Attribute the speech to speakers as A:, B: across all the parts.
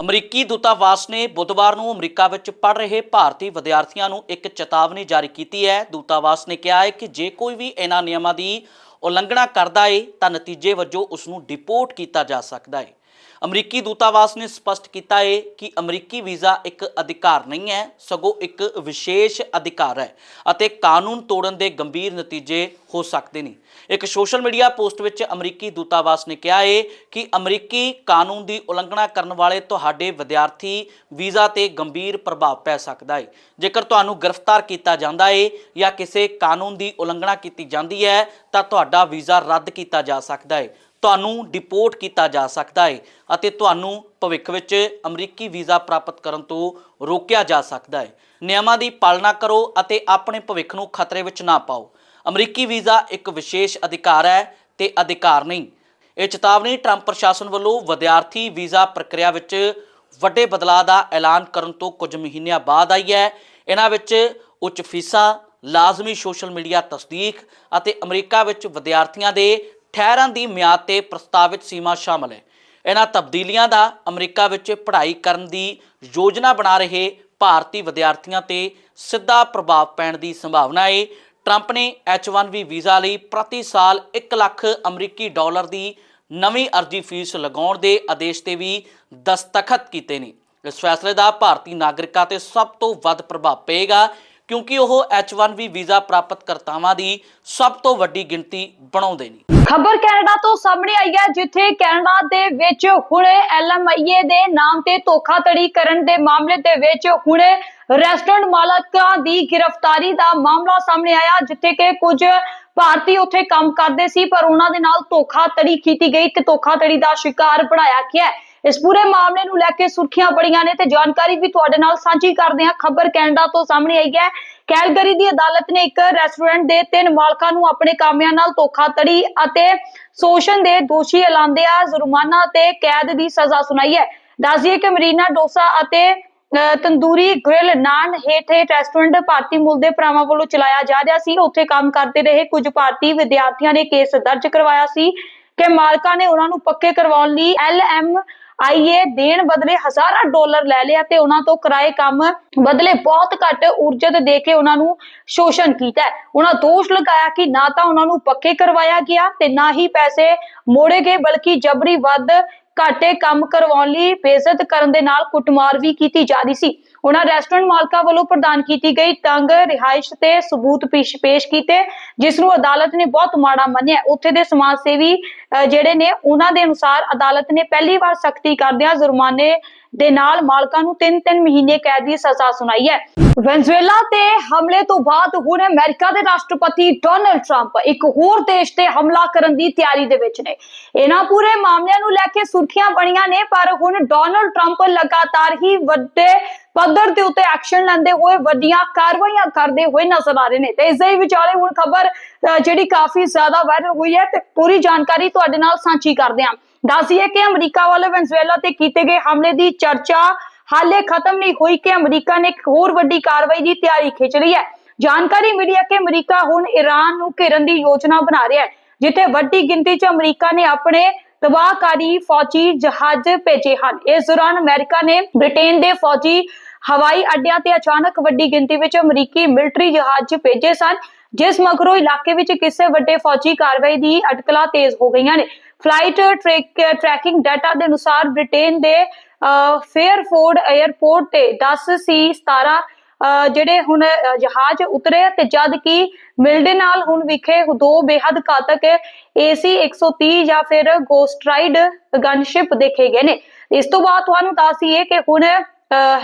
A: ਅਮਰੀਕੀ ਦੂਤਾਵਾਸ ਨੇ ਬੁੱਧਵਾਰ ਨੂੰ ਅਮਰੀਕਾ ਵਿੱਚ ਪੜ ਰਹੇ ਭਾਰਤੀ ਵਿਦਿਆਰਥੀਆਂ ਨੂੰ ਇੱਕ ਚੇਤਾਵਨੀ ਜਾਰੀ ਕੀਤੀ ਹੈ। ਦੂਤਾਵਾਸ ਨੇ ਕਿਹਾ ਹੈ ਕਿ ਜੇ ਕੋਈ ਵੀ ਇਹਨਾਂ ਨਿਯਮਾਂ ਦੀ ਉਲੰਘਣਾ ਕਰਦਾ ਹੈ ਤਾਂ ਨਤੀਜੇ ਵਜੋਂ ਉਸ ਨੂੰ ਡਿਪੋਰਟ ਕੀਤਾ ਜਾ ਸਕਦਾ ਹੈ ਅਮਰੀਕੀ ਦੂਤਾਵਾਸ ਨੇ ਸਪਸ਼ਟ ਕੀਤਾ ਹੈ ਕਿ ਅਮਰੀਕੀ ਵੀਜ਼ਾ ਇੱਕ ਅਧਿਕਾਰ ਨਹੀਂ ਹੈ, ਸਗੋਂ ਇੱਕ ਵਿਸ਼ੇਸ਼ ਅਧਿਕਾਰ ਹੈ ਅਤੇ ਕਾਨੂੰਨ ਤੋੜਨ ਦੇ ਗੰਭੀਰ ਨਤੀਜੇ ਹੋ ਸਕਦੇ ਨੇ। ਇੱਕ ਸੋਸ਼ਲ ਮੀਡੀਆ ਪੋਸਟ ਵਿੱਚ ਅਮਰੀਕੀ ਦੂਤਾਵਾਸ ਨੇ ਕਿਹਾ ਹੈ ਕਿ ਅਮਰੀਕੀ ਕਾਨੂੰਨ ਦੀ ਉਲੰਘਣਾ ਕਰਨ ਵਾਲੇ ਤੁਹਾਡੇ ਵਿਦਿਆਰਥੀ ਵੀਜ਼ਾ ਤੇ ਗੰਭੀਰ ਪ੍ਰਭਾਵ ਪੈ ਸਕਦਾ ਹੈ ਜੇਕਰ ਤੁਹਾਨੂੰ ਗ੍ਰਿਫਤਾਰ ਕੀਤਾ ਜਾਂਦਾ ਹੈ ਜਾਂ ਕਿਸੇ ਕਾਨੂੰਨ ਦੀ ਉਲੰਘਣਾ ਕੀਤੀ ਜਾਂਦੀ ਹੈ, ਤਾਂ ਤੁਹਾਡਾ ਵੀਜ਼ਾ ਰੱਦ ਕੀਤਾ ਜਾ ਸਕਦਾ ਹੈ ਤੁਹਾਨੂੰ ਡਿਪੋਰਟ ਕੀਤਾ ਜਾ ਸਕਦਾ ਹੈ ਅਤੇ ਤੁਹਾਨੂੰ ਭਵਿੱਖ ਵਿੱਚ ਅਮਰੀਕੀ ਵੀਜ਼ਾ ਪ੍ਰਾਪਤ ਕਰਨ ਤੋਂ ਰੋਕਿਆ ਜਾ ਸਕਦਾ ਹੈ ਨਿਯਮਾਂ ਦੀ ਪਾਲਣਾ ਕਰੋ ਅਤੇ ਆਪਣੇ ਭਵਿੱਖ ਨੂੰ ਖਤਰੇ ਵਿੱਚ ਨਾ ਪਾਓ। ਅਮਰੀਕੀ ਵੀਜ਼ਾ ਇੱਕ ਵਿਸ਼ੇਸ਼ ਅਧਿਕਾਰ ਹੈ ਤੇ ਅਧਿਕਾਰ ਨਹੀਂ। ਇਹ ਚੇਤਾਵਨੀ ਟਰੰਪ ਪ੍ਰਸ਼ਾਸਨ ਵੱਲੋਂ ਵਿਦਿਆਰਥੀ ਵੀਜ਼ਾ ਪ੍ਰਕਿਰਿਆ ਵਿੱਚ ਵੱਡੇ ਬਦਲਾਅ ਦਾ ਐਲਾਨ ਕਰਨ ਤੋਂ ਕੁਝ ਮਹੀਨਿਆਂ ਬਾਅਦ ਆਈ ਹੈ। ਇਹਨਾਂ ਵਿੱਚ ਉੱਚ ਫੀਸਾਂ, ਲਾਜ਼ਮੀ ਸੋਸ਼ਲ ਮੀਡੀਆ ਤਸਦੀਕ ਅਤੇ ਅਮਰੀਕਾ ਵਿੱਚ ਵਿਦਿਆਰਥੀਆਂ ਦੇ ਠਹਿਰਨ ਦੀ ਮਿਆਦ ਤੇ ਪ੍ਰਸਤਾਵਿਤ ਸੀਮਾ ਸ਼ਾਮਲ ਹੈ। ਇਹਨਾਂ ਤਬਦੀਲੀਆਂ ਦਾ ਅਮਰੀਕਾ ਵਿੱਚ ਪੜ੍ਹਾਈ ਕਰਨ ਦੀ ਯੋਜਨਾ ਬਣਾ ਰਹੇ ਭਾਰਤੀ ਵਿਦਿਆਰਥੀਆਂ ਤੇ ਸਿੱਧਾ ਪ੍ਰਭਾਵ ਪੈਣ ਦੀ ਸੰਭਾਵਨਾ ਹੈ। ਟਰੰਪ ਨੇ H1B ਵੀਜ਼ਾ ਲਈ ਪ੍ਰਤੀ ਸਾਲ 1 ਲੱਖ ਅਮਰੀਕੀ ਡਾਲਰ ਦੀ ਨਵੀਂ ਅਰਜ਼ੀ ਫੀਸ ਲਗਾਉਣ ਦੇ ਆਦੇਸ਼ ਤੇ ਵੀ ਦਸਤਖਤ ਕੀਤੇ ਨੇ। ਇਸ ਫੈਸਲੇ ਦਾ ਭਾਰਤੀ ਨਾਗਰਿਕਾਂ ਤੇ ਸਭ ਤੋਂ ਵੱਧ ਪ੍ਰਭਾਵ ਪਏਗਾ। ਕਿਉਂਕਿ ਉਹ H1B ਵੀਜ਼ਾ ਪ੍ਰਾਪਤਕਰਤਾਵਾਂ ਦੀ ਸਭ ਤੋਂ ਵੱਡੀ ਗਿਣਤੀ ਬਣਾਉਂਦੇ ਨੇ
B: ਖਬਰ ਕੈਨੇਡਾ ਤੋਂ ਸਾਹਮਣੇ ਆਈ ਹੈ, ਜਿੱਥੇ ਕੈਨੇਡਾ ਦੇ ਵਿੱਚ ਹੁਣੇ ਐਲਐਮਆਈਏ ਦੇ ਨਾਮ ਤੇ ਧੋਖਾਧੜੀ ਕਰਨ ਦੇ ਮਾਮਲੇ ਦੇ ਵਿੱਚ ਹੁਣੇ ਰੈਸਟੋਰੈਂਟ ਮਾਲਕਾਂ ਦੀ ਗ੍ਰਿਫਤਾਰੀ ਦਾ ਮਾਮਲਾ ਸਾਹਮਣੇ ਆਇਆ, ਜਿੱਥੇ ਕਿ ਕੁਝ ਭਾਰਤੀ ਉੱਥੇ ਕੰਮ ਕਰਦੇ ਸੀ, ਪਰ ਉਹਨਾਂ ਦੇ ਨਾਲ ਧੋਖਾਧੜੀ ਕੀਤੀ ਗਈ ਤੇ ਧੋਖਾਧੜੀ ਦਾ ਸ਼ਿਕਾਰ ਬਣਾਇਆ ਗਿਆ ਹੈ। ਇਸ ਪੂਰੇ ਮਾਮਲੇ ਨੂੰ ਲੈ ਕੇ ਸੁਰਖੀਆਂ ਬੜੀਆਂ ਨੇ ਤੇ ਜਾਣਕਾਰੀ ਵੀ ਤੁਹਾਡੇ ਨਾਲ ਸਾਂਝੀ ਕਰਦੇ ਹਾਂ। ਖਬਰ ਕੈਨੇਡਾ ਤੋਂ ਸਾਹਮਣੇ ਆਈ ਹੈ। ਕੈਲਗਰੀ ਦੀ ਅਦਾਲਤ ਨੇ ਇੱਕ ਰੈਸਟੋਰੈਂਟ ਦੇ ਤਿੰਨ ਮਾਲਕਾਂ ਨੂੰ ਆਪਣੇ ਕਾਮਿਆਂ ਨਾਲ ਧੋਖਾਧੜੀ ਅਤੇ ਸ਼ੋਸ਼ਣ ਦੇ ਦੋਸ਼ੀ ਐਲਾਨਦਿਆਂ ਜੁਰਮਾਨਾ ਤੇ ਕੈਦ ਦੀ ਸਜ਼ਾ ਸੁਣਾਈ ਹੈ। ਦੱਸਦੀਏ ਕਿ ਮਰੀਨਾ ਡੋਸਾ ਅਤੇ ਤੰਦੂਰੀ ਗ੍ਰਿਲ ਨਾਨ ਹੇਠ ਰੈਸਟੋਰੈਂਟ ਭਾਰਤੀ ਮੂਲ ਦੇ ਭਰਾਵਾਂ ਵੱਲੋਂ ਚਲਾਇਆ ਜਾ ਰਿਹਾ ਸੀ। ਉੱਥੇ ਕੰਮ ਕਰਦੇ ਰਹੇ ਕੁਝ ਭਾਰਤੀ ਵਿਦਿਆਰਥੀਆਂ ਨੇ ਕੇਸ ਦਰਜ ਕਰਵਾਇਆ ਸੀ ਕਿ ਮਾਲਕਾਂ ਨੇ ਉਹਨਾਂ ਨੂੰ ਪੱਕੇ ਕਰਵਾਉਣ ਲਈ ਐਲਐਮ ਆਈਏ, ਦੇਣ ਬਦਲੇ ਹਜ਼ਾਰਾਂ ਡਾਲਰ ਲੈ ਲਿਆ ਤੇ ਉਹਨਾਂ ਤੋਂ ਕਿਰਾਏ ਕੰਮ ਬਦਲੇ ਬਹੁਤ ਘੱਟ ਉਰਜਤ ਦੇ ਕੇ ਉਹਨਾਂ ਨੂੰ ਸ਼ੋਸ਼ਣ ਕੀਤਾ ਉਹਨਾਂ ਦੋਸ਼ ਲਗਾਇਆ ਕਿ ਨਾ ਤਾਂ ਉਹਨਾਂ ਨੂੰ ਪੱਕੇ ਕਰਵਾਇਆ ਗਿਆ ਤੇ ਨਾ ਹੀ ਪੈਸੇ ਮੋੜੇ ਗਏ, ਬਲਕਿ ਜਬਰੀ ਵੱਧ ਘਾਟੇ ਕੰਮ ਕਰਵਾਉਣ ਲਈ ਬੇਇੱਜ਼ਤ ਕਰਨ ਦੇ ਨਾਲ ਕੁੱਟਮਾਰ ਵੀ ਕੀਤੀ ਜਾ ਰਹੀ ਸੀ। ਉਹਨਾਂ ਰੈਸਟੋਰੈਂਟ ਮਾਲਕਾਂ ਵੱਲੋਂ ਪ੍ਰਦਾਨ ਕੀਤੀ ਗਈ ਤੰਗ, ਰਿਹਾਇਸ਼ ਤੇ ਸਬੂਤ ਪੇਸ਼ ਪੇਸ਼ ਕੀਤੇ, ਜਿਸ ਨੂੰ ਅਦਾਲਤ ਨੇ ਬਹੁਤ ਮਾੜਾ ਮੰਨਿਆ। ਉੱਥੇ ਦੇ ਸਮਾਜ ਸੇਵੀ ਜਿਹੜੇ ਨੇ, ਉਹਨਾਂ ਦੇ ਅਨੁਸਾਰ ਅਦਾਲਤ ਨੇ ਪਹਿਲੀ ਵਾਰ ਸਖਤੀ ਕਰਦਿਆਂ ਜੁਰਮਾਨੇ ਦੇ ਨਾਲ ਮਾਲਕਾਂ ਨੂੰ 3-3 ਮਹੀਨੇ ਕੈਦ ਦੀ ਸਜ਼ਾ ਸੁਣਾਈ ਹੈ। ਵੈਨਜ਼ੂਏਲਾ ਤੇ ਹਮਲੇ ਤੋਂ ਬਾਅਦ ਹੁਣ ਅਮਰੀਕਾ ਦੇ ਰਾਸ਼ਟਰਪਤੀ ਡੋਨਲਡ ਟਰੰਪ ਇੱਕ ਹੋਰ ਦੇਸ਼ ਤੇ ਹਮਲਾ ਕਰਨ ਦੀ ਤਿਆਰੀ ਦੇ ਵਿੱਚ ਨੇ। ਇਹਨਾਂ ਪੂਰੇ ਮਾਮਲਿਆਂ ਨੂੰ ਲੈ ਕੇ ਸੁਰਖੀਆਂ ਬਣੀਆਂ ਨੇ, ਪਰ ਹੁਣ ਡੋਨਲਡ ਟਰੰਪ ਲਗਾਤਾਰ ਹੀ ਵੱਡੇ ਪੱਧਰ ਦੇ ਉੱਤੇ ਐਕਸ਼ਨ ਲੈਂਦੇ ਹੋਏ ਵੱਡੀਆਂ ਕਾਰਵਾਈਆਂ ਕਰਦੇ ਹੋਏ ਨਜ਼ਰ ਆ ਰਹੇ ਨੇ। ਤੇ ਇਸ ਦੇ ਵਿਚਾਲੇ ਹੁਣ ਖਬਰ ਜਿਹੜੀ ਕਾਫੀ ਜ਼ਿਆਦਾ ਵਾਇਰਲ ਹੋਈ ਹੈ ਤੇ ਪੂਰੀ ਜਾਣਕਾਰੀ ਤੁਹਾਡੇ ਨਾਲ ਸਾਂਝੀ ਕਰਦੇ ਹਾਂ। ਦੱਸੀਏ ਕਿ ਅਮਰੀਕਾ ਵੱਲੋਂ ਵੈਨਜ਼ੂਏਲਾ ਤੇ ਕੀਤੇ ਗਏ ਹਮਲੇ ਦੀ ਚਰਚਾ ਹਾਲੇ ਖਤਮ ਨਹੀਂ ਹੋਈ ਕਿ ਅਮਰੀਕਾ ਨੇ ਇੱਕ ਹੋਰ ਵੱਡੀ ਕਾਰਵਾਈ ਦੀ ਤਿਆਰੀ ਖਿੱਚ ਰਹੀ ਹੈ। ਜਾਣਕਾਰੀ ਮਿਲੀ ਹੈ ਕਿ ਅਮਰੀਕਾ ਹੁਣ ਈਰਾਨ ਨੂੰ ਘੇਰਨ ਦੀ ਯੋਜਨਾ ਬਣਾ ਰਿਹਾ ਹੈ, ਜਿੱਥੇ ਵੱਡੀ ਗਿਣਤੀ 'ਚ ਅਮਰੀਕਾ ਨੇ ਆਪਣੇ ਤਬਾਹਕਾਰੀ ਫੌਜੀ ਜਹਾਜ਼ ਭੇਜੇ ਹਨ। ਇਸ ਦੌਰਾਨ ਅਮਰੀਕਾ ਨੇ ਬ੍ਰਿਟੇਨ ਦੇ ਫੌਜੀ ਹਵਾਈ ਅੱਡਿਆਂ ਤੇ ਅਚਾਨਕ ਵੱਡੀ ਗਿਣਤੀ ਵਿੱਚ ਅਮਰੀਕੀ ਮਿਲਟਰੀ ਜਹਾਜ਼ ਭੇਜੇ ਸਨ, ਜਿਸ ਮਗਰੋਂ ਇਲਾਕੇ ਵਿੱਚ ਕਿਸੇ ਵੱਡੇ ਫੌਜੀ ਕਾਰਵਾਈ ਦੀ ਅਟਕਲਾਂ ਤੇਜ਼ ਹੋ ਗਈਆਂ ਨੇ। ਫਲਾਈਟ ਟਰੈਕਿੰਗ ਡਾਟਾ ਦੇ ਅਨੁਸਾਰ ਬ੍ਰਿਟੇਨ ਦੇ ਫੇਅਰਫੋਰਡ 에ਅਰਪੋਰਟ ਤੇ 10 ਸੀ 17 ਅਹ, ਜਿਹੜੇ ਹੁਣ ਜਹਾਜ਼ ਉਤਰੇ ਤੇ ਜਦ ਕਿ ਮਿਲਡੇ ਨਾਲ ਹੁਣ ਵਿਖੇ ਦੋ ਬੇਹੱਦ ਘਾਤਕ AC 130 ਜਾਂ ਫਿਰ ਗੋਸਟਰਾਈਡ ਗਨਸ਼ਿਪ ਦੇਖੇ ਗਏ ਨੇ। ਇਸ ਤੋਂ ਬਾਅਦ ਤੁਹਾਨੂੰ ਦੱਸੀਏ ਕਿ ਹੁਣ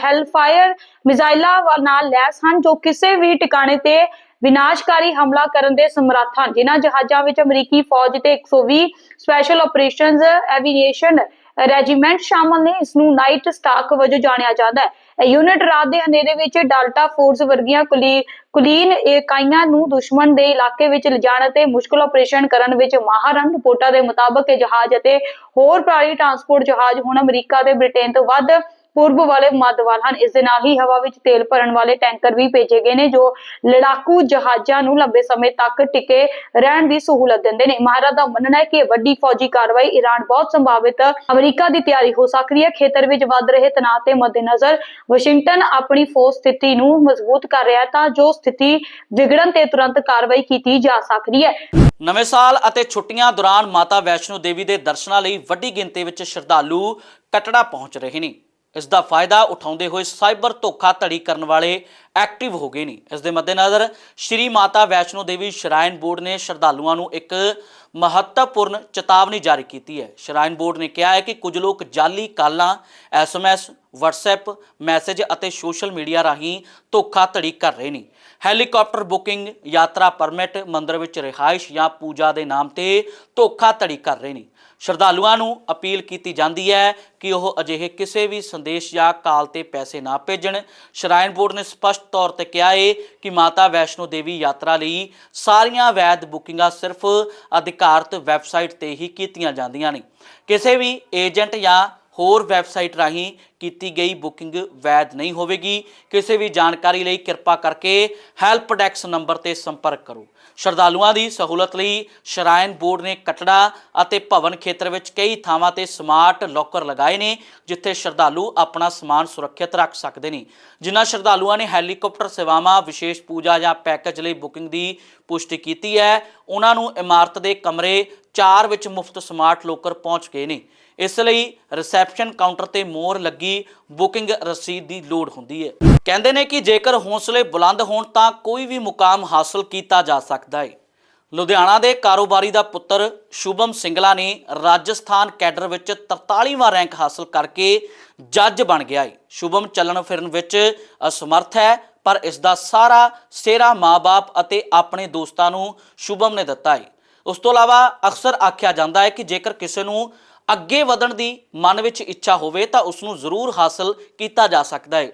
B: ਹੈਲਫਾਇਰ ਮਿਜ਼ਾਈਲਾਂ ਨਾਲ ਲੈਸ ਹਨ ਜੋ ਕਿਸੇ ਵੀ ਟਿਕਾਣੇ ਤੇ ਵਿਨਾਸ਼ਕਾਰੀ ਹਮਲਾ ਕਰਨ ਦੇ ਸਮਰੱਥ ਹਨ ਜਿਨ੍ਹਾਂ ਜਹਾਜ਼ਾਂ ਵਿੱਚ ਅਮਰੀਕੀ ਫੌਜ ਤੇ 120 ਸਪੈਸ਼ਲ ਆਪਰੇਸ਼ਨਸ ਐਵੀਏਸ਼ਨ ਰੈਜੀਮੈਂਟ ਸ਼ਾਮਲ ਨੇ, ਇਸ ਨੂੰ ਨਾਈਟ ਸਟਾਕ ਵਜੋਂ ਜਾਣਿਆ ਜਾਂਦਾ ਹੈ। ਇਹ ਯੂਨਿਟ ਰਾਤ ਦੇ ਹਨੇਰੇ ਵਿੱਚ ਡਾਲਟਾ ਫੋਰਸ ਵਰਗੀਆਂ ਕੁਲੀ, ਕੁਲੀਨ ਇਕਾਈਆਂ ਨੂੰ ਦੁਸ਼ਮਣ ਦੇ ਇਲਾਕੇ ਵਿੱਚ ਲਿਜਾਣ ਅਤੇ ਮੁਸ਼ਕਲ ਆਪਰੇਸ਼ਨ ਕਰਨ ਵਿੱਚ ਮਾਹਰ ਹਨ ਰਿਪੋਰਟਾਂ ਦੇ ਮੁਤਾਬਕ ਇਹ ਜਹਾਜ਼ ਅਤੇ ਹੋਰ ਭਾਰੀ ਟਰਾਂਸਪੋਰਟ ਜਹਾਜ਼ ਹੁਣ ਅਮਰੀਕਾ ਤੇ ਬ੍ਰਿਟੇਨ ਤੋਂ ਵੱਧ ਪੂਰਬ ਵਾਲੇ ਮੱਧ ਹਨ। ਇਸ ਦੇ ਨਾਲ ਹੀ ਹਵਾ ਵਿੱਚ ਤੇਲ ਭਰਨ ਵਾਲੇ ਟੈਂਕਰ ਵੀ ਭੇਜੇ ਗਏ ਨੇ, ਜੋ ਲੜਾਕੂ ਜਹਾਜ਼ਾਂ ਨੂੰ ਲੰਬੇ ਸਮੇਂ ਤੱਕ ਟਿਕੇ ਰਹਿਣ ਦੀ ਸਹੂਲਤ ਦਿੰਦੇ ਨੇ। ਮਾਹਰਾਂ ਦਾ ਮੰਨਣਾ ਹੈ ਕਿ ਵੱਡੀ ਫੌਜੀ ਕਾਰਵਾਈ ਈਰਾਨ ਬਹੁਤ ਸੰਭਾਵਿਤ ਅਮਰੀਕਾ ਦੀ ਤਿਆਰੀ ਹੋ ਸਕਦੀ ਹੈ। ਖੇਤਰ ਵਿੱਚ ਵੱਧ ਰਹੇ ਤਣਾਅ ਦੇ ਮੱਦੇਨਜ਼ਰ ਵਾਸ਼ਿੰਗਟਨ ਆਪਣੀ ਫੌਜ ਸਥਿਤੀ ਨੂੰ ਮਜ਼ਬੂਤ ਕਰ ਰਿਹਾ ਹੈ, ਤਾਂ ਜੋ ਸਥਿਤੀ ਵਿਗੜਨ ਤੇ ਤੁਰੰਤ ਕਾਰਵਾਈ ਕੀਤੀ ਜਾ ਸਕਦੀ ਹੈ।
A: ਨਵੇਂ ਸਾਲ ਅਤੇ ਛੁੱਟੀਆਂ ਦੌਰਾਨ ਮਾਤਾ ਵੈਸ਼ਨੋ ਦੇਵੀ ਦੇ ਦਰਸ਼ਨਾਂ ਲਈ ਵੱਡੀ ਗਿਣਤੀ ਵਿੱਚ ਸ਼ਰਧਾਲੂ ਕਟੜਾ ਪਹੁੰਚ ਰਹੇ ਨੇ। ਇਸ ਦਾ ਫਾਇਦਾ ਉਠਾਉਂਦੇ ਹੋਏ ਸਾਈਬਰ ਧੋਖਾਧੜੀ ਕਰਨ ਵਾਲੇ ਐਕਟਿਵ ਹੋ ਗਏ ਨੇ। ਇਸ ਦੇ ਮੱਦੇਨਜ਼ਰ ਸ਼੍ਰੀ ਮਾਤਾ ਵੈਸ਼ਨੋ ਦੇਵੀ ਸ਼ਰਾਈਨ ਬੋਰਡ ਨੇ ਸ਼ਰਧਾਲੂਆਂ ਨੂੰ ਇੱਕ ਮਹੱਤਵਪੂਰਨ ਚੇਤਾਵਨੀ ਜਾਰੀ ਕੀਤੀ ਹੈ। ਸ਼ਰਾਈਨ ਬੋਰਡ ਨੇ ਕਿਹਾ ਹੈ ਕਿ ਕੁਝ ਲੋਕ ਜਾਲੀ ਕਾਲਾਂ ਐਸਐਮਐਸ WhatsApp ਮੈਸੇਜ ਅਤੇ ਸੋਸ਼ਲ ਮੀਡੀਆ ਰਾਹੀਂ ਧੋਖਾਧੜੀ ਕਰ ਰਹੇ ਨੇ। ਹੈਲੀਕਾਪਟਰ ਬੁਕਿੰਗ, ਯਾਤਰਾ ਪਰਮਿਟ, ਮੰਦਰ ਵਿੱਚ ਰਿਹਾਇਸ਼ ਜਾਂ ਪੂਜਾ ਦੇ ਨਾਮ ਤੇ ਧੋਖਾਧੜੀ ਕਰ ਰਹੇ ਨੇ। ਸ਼ਰਧਾਲੂਆਂ ਨੂੰ ਅਪੀਲ ਕੀਤੀ ਜਾਂਦੀ ਹੈ ਕਿ ਉਹ ਅਜਿਹੇ ਕਿਸੇ ਵੀ ਸੰਦੇਸ਼ ਜਾਂ ਕਾਲ ਤੇ ਪੈਸੇ ਨਾ ਭੇਜਣ। ਸ਼ਰਾਈਨ ਬੋਰਡ ਨੇ ਸਪਸ਼ਟ ਤੌਰ ਤੇ ਕਿਹਾ ਹੈ ਕਿ ਮਾਤਾ ਵੈਸ਼ਨੋ ਦੇਵੀ ਯਾਤਰਾ ਲਈ ਸਾਰੀਆਂ ਵੈਦ ਬੁਕਿੰਗਾਂ ਸਿਰਫ ਅਧਿਕਾਰਤ ਵੈਬਸਾਈਟ ਤੇ ਹੀ ਕੀਤੀਆਂ ਜਾਂਦੀਆਂ ਨੇ। ਕਿਸੇ ਵੀ ਏਜੰਟ ਜਾਂ ਹੋਰ ਵੈਬਸਾਈਟ ਰਾਹੀਂ ਕੀਤੀ ਗਈ ਬੁਕਿੰਗ ਵੈਧ ਨਹੀਂ ਹੋਵੇਗੀ। ਕਿਸੇ ਵੀ ਜਾਣਕਾਰੀ ਲਈ ਕਿਰਪਾ ਕਰਕੇ ਹੈਲਪ ਡੈਸਕ ਨੰਬਰ ਤੇ ਸੰਪਰਕ ਕਰੋ। ਸ਼ਰਧਾਲੂਆਂ ਦੀ ਸਹੂਲਤ ਲਈ ਸ਼ਰਾਇਨ ਬੋਰਡ ਨੇ ਕਟੜਾ ਅਤੇ ਭਵਨ ਖੇਤਰ ਵਿੱਚ ਕਈ ਥਾਵਾਂ ਤੇ ਸਮਾਰਟ ਲੋਕਰ ਲਗਾਏ ਨੇ, ਜਿੱਥੇ ਸ਼ਰਧਾਲੂ ਆਪਣਾ ਸਮਾਨ ਸੁਰੱਖਿਅਤ ਰੱਖ ਸਕਦੇ ਨੇ। ਜਿਨ੍ਹਾਂ ਸ਼ਰਧਾਲੂਆਂ ਨੇ ਹੈਲੀਕਾਪਟਰ ਸੇਵਾਵਾਂ, ਵਿਸ਼ੇਸ਼ ਪੂਜਾ ਜਾਂ ਪੈਕੇਜ ਲਈ ਬੁਕਿੰਗ ਦੀ ਪੁਸ਼ਟੀ ਕੀਤੀ ਹੈ, ਉਹਨਾਂ ਨੂੰ ਇਮਾਰਤ ਦੇ ਕਮਰੇ 4 ਵਿੱਚ ਮੁਫਤ ਸਮਾਰਟ ਲੋਕਰ ਪਹੁੰਚ ਗਏ ਨੇ। ਇਸ ਲਈ ਰਿਸੈਪਸ਼ਨ ਕਾਊਂਟਰ ਤੇ ਮੋਹਰ ਲੱਗੀ ਬੁਕਿੰਗ ਰਸੀਦ ਦੀ ਲੋੜ ਹੁੰਦੀ ਹੈ। ਕਹਿੰਦੇ ਨੇ ਕਿ ਜੇਕਰ ਹੌਸਲੇ ਬੁਲੰਦ ਹੋਣ ਤਾਂ ਕੋਈ ਵੀ ਮੁਕਾਮ ਹਾਸਲ ਕੀਤਾ ਜਾ ਸਕਦਾ ਹੈ। ਲੁਧਿਆਣਾ ਦੇ ਕਾਰੋਬਾਰੀ ਦਾ ਪੁੱਤਰ ਸ਼ੁਭਮ ਸਿੰਗਲਾ ਨੇ ਰਾਜਸਥਾਨ ਕੈਡਰ ਵਿੱਚ 43ਵਾਂ ਰੈਂਕ ਹਾਸਲ ਕਰਕੇ ਜੱਜ ਬਣ ਗਿਆ ਹੈ। ਸ਼ੁਭਮ ਚੱਲਣ ਫਿਰਨ ਵਿੱਚ ਅਸਮਰਥ ਹੈ, ਪਰ ਇਸ ਦਾ ਸਾਰਾ ਸਿਹਰਾ ਮਾਪੇ ਅਤੇ ਆਪਣੇ ਦੋਸਤਾਂ ਨੂੰ ਸ਼ੁਭਮ ਨੇ ਦਿੱਤਾ ਹੈ। ਉਸ ਤੋਂ ਇਲਾਵਾ ਅਕਸਰ ਆਖਿਆ ਜਾਂਦਾ ਹੈ ਕਿ ਜੇਕਰ ਕਿਸੇ ਨੂੰ ਅੱਗੇ ਵਧਣ ਦੀ ਮਨ ਵਿੱਚ ਇੱਛਾ ਹੋਵੇ ਤਾਂ ਉਸ ਨੂੰ ਜ਼ਰੂਰ ਹਾਸਲ ਕੀਤਾ ਜਾ ਸਕਦਾ ਹੈ।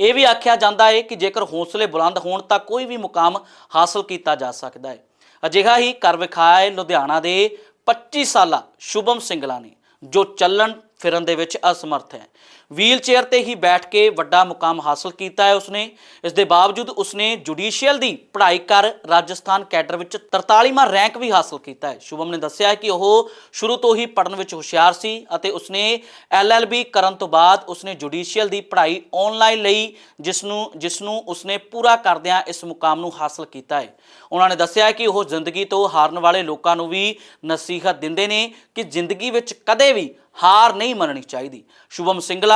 A: ਇਹ ਵੀ ਆਖਿਆ ਜਾਂਦਾ ਹੈ ਕਿ ਜੇਕਰ ਹੌਸਲੇ ਬੁਲੰਦ ਹੋਣ ਤਾਂ ਕੋਈ ਵੀ ਮੁਕਾਮ ਹਾਸਲ ਕੀਤਾ ਜਾ ਸਕਦਾ ਹੈ। ਅਜਿਹਾ ਹੀ ਕਰ ਵਿਖਾਇਆ ਹੈ ਲੁਧਿਆਣਾ ਦੇ 25 ਸਾਲਾ ਸ਼ੁਭਮ ਸਿੰਗਲਾ ਨੇ, ਜੋ ਚੱਲਣ ਫਿਰਨ ਦੇ ਵਿੱਚ ਅਸਮਰਥ ਹੈ। ਵੀਲ ਚੇਅਰ ਤੇ ਹੀ ਬੈਠ ਕੇ ਵੱਡਾ ਮੁਕਾਮ ਹਾਸਲ ਕੀਤਾ ਹੈ ਉਸਨੇ। ਇਸ ਦੇ ਬਾਵਜੂਦ ਉਸਨੇ ਜੁਡੀਸ਼ੀਅਲ ਦੀ ਪੜ੍ਹਾਈ ਕਰ ਰਾਜਸਥਾਨ ਕੈਡਰ ਵਿੱਚ 43ਵਾਂ ਰੈਂਕ ਵੀ ਹਾਸਲ ਕੀਤਾ ਹੈ। ਸ਼ੁਭਮ ਨੇ ਦੱਸਿਆ ਕਿ ਉਹ ਸ਼ੁਰੂ ਤੋਂ ਹੀ ਪੜ੍ਹਨ ਵਿੱਚ ਹੁਸ਼ਿਆਰ ਸੀ ਅਤੇ ਉਸਨੇ ਐਲਐਲਬੀ ਕਰਨ ਤੋਂ ਬਾਅਦ ਉਸਨੇ ਜੁਡੀਸ਼ੀਅਲ ਦੀ ਪੜ੍ਹਾਈ ਆਨਲਾਈਨ ਲਈ ਜਿਸ ਨੂੰ ਜਿਸ ਨੂੰ ਉਸਨੇ ਪੂਰਾ ਕਰਦਿਆਂ ਇਸ ਮੁਕਾਮ ਨੂੰ ਹਾਸਲ ਕੀਤਾ ਹੈ। ਉਹਨਾਂ ਨੇ ਦੱਸਿਆ ਕਿ ਉਹ ਜ਼ਿੰਦਗੀ ਤੋਂ ਹਾਰਨ ਵਾਲੇ ਲੋਕਾਂ ਨੂੰ ਵੀ ਨਸੀਹਤ ਦਿੰਦੇ ਨੇ ਕਿ ਜ਼ਿੰਦਗੀ ਵਿੱਚ ਕਦੇ ਵੀ ਹਾਰ ਨਹੀਂ ਮੰਨਣੀ ਚਾਹੀਦੀ। ਸ਼ੁਭਮ ਸਿੰਗਲਾ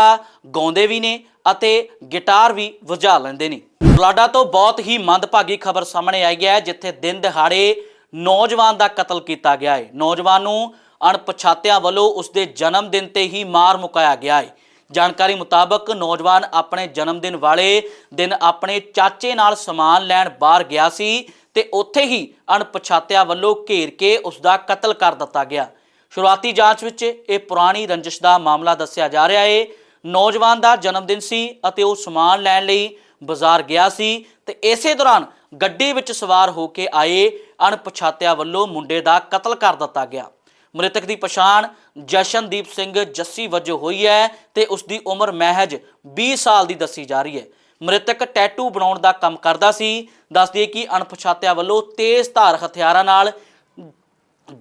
A: ਗਾਉਂਦੇ ਵੀ ਨੇ ਅਤੇ ਗਿਟਾਰ ਵੀ ਵਜਾ ਲੈਂਦੇ ਨੇ। ਬੁਲਾਡਾ ਤੋਂ ਬਹੁਤ ਹੀ ਮੰਦਭਾਗੀ ਖਬਰ ਸਾਹਮਣੇ ਆਈ ਹੈ, ਜਿੱਥੇ ਦਿਨ ਦਿਹਾੜੇ ਨੌਜਵਾਨ ਦਾ ਕਤਲ ਕੀਤਾ ਗਿਆ ਹੈ। ਨੌਜਵਾਨ ਨੂੰ ਅਣਪਛਾਤਿਆਂ ਵੱਲੋਂ ਉਸਦੇ ਜਨਮ ਦਿਨ ਤੇ ਹੀ ਮਾਰ ਮੁਕਾਇਆ ਗਿਆ ਹੈ। ਜਾਣਕਾਰੀ ਮੁਤਾਬਕ ਨੌਜਵਾਨ ਆਪਣੇ ਜਨਮ ਦਿਨ ਵਾਲੇ ਦਿਨ ਆਪਣੇ ਚਾਚੇ ਨਾਲ ਸਮਾਨ ਲੈਣ ਬਾਹਰ ਗਿਆ ਸੀ ਤੇ ਉੱਥੇ ਹੀ ਅਣਪਛਾਤਿਆਂ ਵੱਲੋਂ ਘੇਰ ਕੇ ਉਸ ਦਾ ਕਤਲ ਕਰ ਦਿੱਤਾ ਗਿਆ। ਸ਼ੁਰੂਆਤੀ ਜਾਂਚ ਵਿੱਚ ਇਹ ਪੁਰਾਣੀ ਰੰਜਿਸ਼ ਦਾ ਮਾਮਲਾ ਦੱਸਿਆ ਜਾ ਰਿਹਾ ਹੈ। ਨੌਜਵਾਨ ਦਾ ਜਨਮ ਦਿਨ ਸੀ ਅਤੇ ਉਹ ਸਮਾਨ ਲੈਣ ਲਈ ਬਾਜ਼ਾਰ ਗਿਆ ਸੀ ਤੇ ਇਸੇ ਦੌਰਾਨ ਗੱਡੀ ਵਿੱਚ ਸਵਾਰ ਹੋ ਕੇ ਆਏ ਅਣਪਛਾਤਿਆਂ ਵੱਲੋਂ ਮੁੰਡੇ ਦਾ ਕਤਲ ਕਰ ਦਿੱਤਾ ਗਿਆ। ਮ੍ਰਿਤਕ ਦੀ ਪਛਾਣ ਜਸ਼ਨਦੀਪ ਸਿੰਘ ਜੱਸੀ ਵਜੋਂ ਹੋਈ ਹੈ ਤੇ ਉਸ ਦੀ ਉਮਰ ਮਹਿਜ 20 ਸਾਲ ਦੀ ਦੱਸੀ ਜਾ ਰਹੀ ਹੈ। ਮ੍ਰਿਤਕ ਟੈਟੂ ਬਣਾਉਣ ਦਾ ਕੰਮ ਕਰਦਾ ਸੀ। ਦੱਸਦੀ ਦਈਏ ਕਿ ਅਣਪਛਾਤਿਆਂ ਵੱਲੋਂ ਤੇਜ਼ ਧਾਰ ਹਥਿਆਰਾਂ ਨਾਲ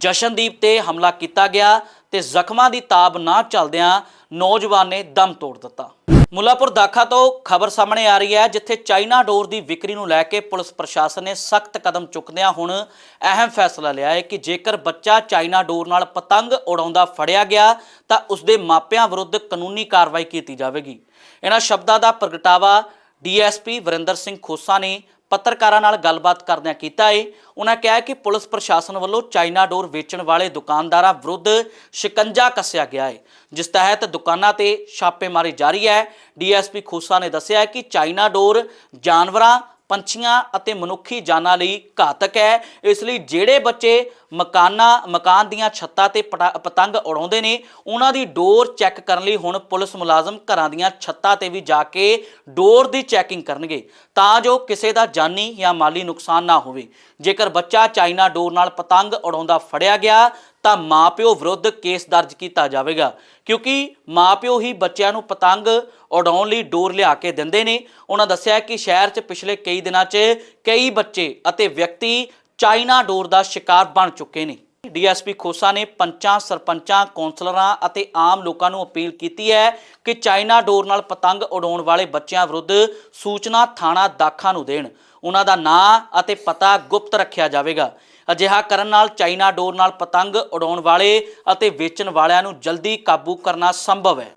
A: ਜਸ਼ਨਦੀਪ ਤੇ ਹਮਲਾ ਕੀਤਾ ਗਿਆ ਤੇ ਜ਼ਖਮਾਂ ਦੀ ਤਾਬ ਨਾ ਚੱਲਦਿਆਂ ਨੌਜਵਾਨ ਨੇ ਦਮ ਤੋੜ ਦਿੱਤਾ। ਮੁੱਲਾਪੁਰ ਦਾਖਾ ਤੋਂ ਖਬਰ ਸਾਹਮਣੇ ਆ ਰਹੀ ਹੈ, ਜਿੱਥੇ ਚਾਈਨਾ ਡੋਰ ਦੀ ਵਿਕਰੀ ਨੂੰ ਲੈ ਕੇ ਪੁਲਿਸ ਪ੍ਰਸ਼ਾਸਨ ਨੇ ਸਖਤ ਕਦਮ ਚੁੱਕਦਿਆਂ ਹੁਣ ਅਹਿਮ ਫੈਸਲਾ ਲਿਆ ਹੈ ਕਿ ਜੇਕਰ ਬੱਚਾ ਚਾਈਨਾ ਡੋਰ ਨਾਲ ਪਤੰਗ ਉਡਾਉਂਦਾ ਫੜਿਆ ਗਿਆ, ਤਾਂ ਉਸ ਦੇ ਮਾਪਿਆਂ ਵਿਰੁੱਧ ਕਾਨੂੰਨੀ ਕਾਰਵਾਈ ਕੀਤੀ ਜਾਵੇਗੀ। ਇਹਨਾਂ ਸ਼ਬਦਾਂ ਦਾ ਪ੍ਰਗਟਾਵਾ ਡੀਐਸਪੀ ਵਰਿੰਦਰ ਸਿੰਘ ਖੋਸਾ ਨੇ ਪੱਤਰਕਾਰਾਂ ਨਾਲ ਗੱਲਬਾਤ ਕਰਦਿਆਂ ਕੀਤਾ ਹੈ ਉਹਨਾਂ ਕਿਹਾ ਕਿ ਪੁਲਿਸ ਪ੍ਰਸ਼ਾਸਨ ਵੱਲੋਂ ਚਾਈਨਾ ਡੋਰ ਵੇਚਣ ਵਾਲੇ ਦੁਕਾਨਦਾਰਾਂ ਵਿਰੁੱਧ ਸ਼ਿਕੰਜਾ ਕੱਸਿਆ ਗਿਆ ਹੈ ਜਿਸ ਤਹਿਤ ਦੁਕਾਨਾਂ ਤੇ ਛਾਪੇਮਾਰੀ ਜਾਰੀ ਹੈ। ਡੀਐਸਪੀ ਖੋਸਾ ਨੇ ਦੱਸਿਆ ਕਿ ਚਾਈਨਾ ਡੋਰ ਜਾਨਵਰਾਂ, ਪੰਛੀਆਂ ਅਤੇ ਮਨੁੱਖੀ ਜਾਨਾਂ ਲਈ ਘਾਤਕ ਹੈ। ਇਸ ਲਈ ਜਿਹੜੇ ਬੱਚੇ ਮਕਾਨਾਂ, ਮਕਾਨ ਦੀਆਂ ਛੱਤਾਂ ਤੇ ਪਟਾ- ਪਤੰਗ ਉਡਾਉਂਦੇ ਨੇ ਉਹਨਾਂ ਦੀ ਡੋਰ ਚੈੱਕ ਕਰਨ ਲਈ ਹੁਣ ਪੁਲਿਸ ਮੁਲਾਜ਼ਮ ਘਰਾਂ ਦੀਆਂ ਛੱਤਾਂ ਤੇ ਵੀ ਜਾ ਕੇ ਡੋਰ ਦੀ ਚੈਕਿੰਗ ਕਰਨਗੇ। ਤਾਂ ਜੋ ਕਿਸੇ ਦਾ ਜਾਨੀ ਜਾਂ ਮਾਲੀ ਨੁਕਸਾਨ ਨਾ ਹੋਵੇ। ਜੇਕਰ ਬੱਚਾ ਚਾਈਨਾ ਡੋਰ ਨਾਲ ਪਤੰਗ ਉਡਾਉਂਦਾ ਫੜਿਆ ਗਿਆ, ਤਾਂ ਮਾਪਿਓ ਵਿਰੁੱਧ ਕੇਸ ਦਰਜ ਕੀਤਾ ਜਾਵੇਗਾ। ਕਿਉਂਕਿ ਮਾਪਿਓ ਹੀ ਬੱਚਿਆਂ ਨੂੰ ਪਤੰਗ ਉਡਾਉਣ ਲਈ ਡੋਰ ਲਿਆ ਕੇ ਦਿੰਦੇ ਨੇ। ਉਹਨਾਂ ਦੱਸਿਆ ਕਿ ਸ਼ਹਿਰ 'ਚ ਪਿਛਲੇ ਕਈ ਦਿਨਾਂ 'ਚ ਕਈ ਬੱਚੇ ਅਤੇ ਵਿਅਕਤੀ ਚਾਈਨਾ ਡੋਰ ਦਾ ਸ਼ਿਕਾਰ ਬਣ ਚੁੱਕੇ ਨੇ। ਡੀਐਸਪੀ ਖੋਸਾ ਨੇ ਪੰਚਾਂ, ਸਰਪੰਚਾਂ, ਕੌਂਸਲਰਾਂ ਅਤੇ ਆਮ ਲੋਕਾਂ ਨੂੰ ਅਪੀਲ ਕੀਤੀ ਹੈ ਕਿ ਚਾਈਨਾ ਡੋਰ ਨਾਲ ਪਤੰਗ ਉਡਾਉਣ ਵਾਲੇ ਬੱਚਿਆਂ ਵਿਰੁੱਧ ਸੂਚਨਾ ਥਾਣਾ ਦਾਖਾ ਨੂੰ ਦੇਣ। ਉਹਨਾਂ ਦਾ ਨਾਂ ਅਤੇ ਪਤਾ ਗੁਪਤ ਰੱਖਿਆ ਜਾਵੇਗਾ। ਅਜਿਹਾ ਕਰਨ ਨਾਲ ਚਾਈਨਾ ਡੋਰ ਨਾਲ ਪਤੰਗ ਉਡਾਉਣ ਵਾਲੇ ਅਤੇ ਵੇਚਣ ਵਾਲਿਆਂ ਨੂੰ ਜਲਦੀ ਕਾਬੂ ਕਰਨਾ ਸੰਭਵ ਹੈ।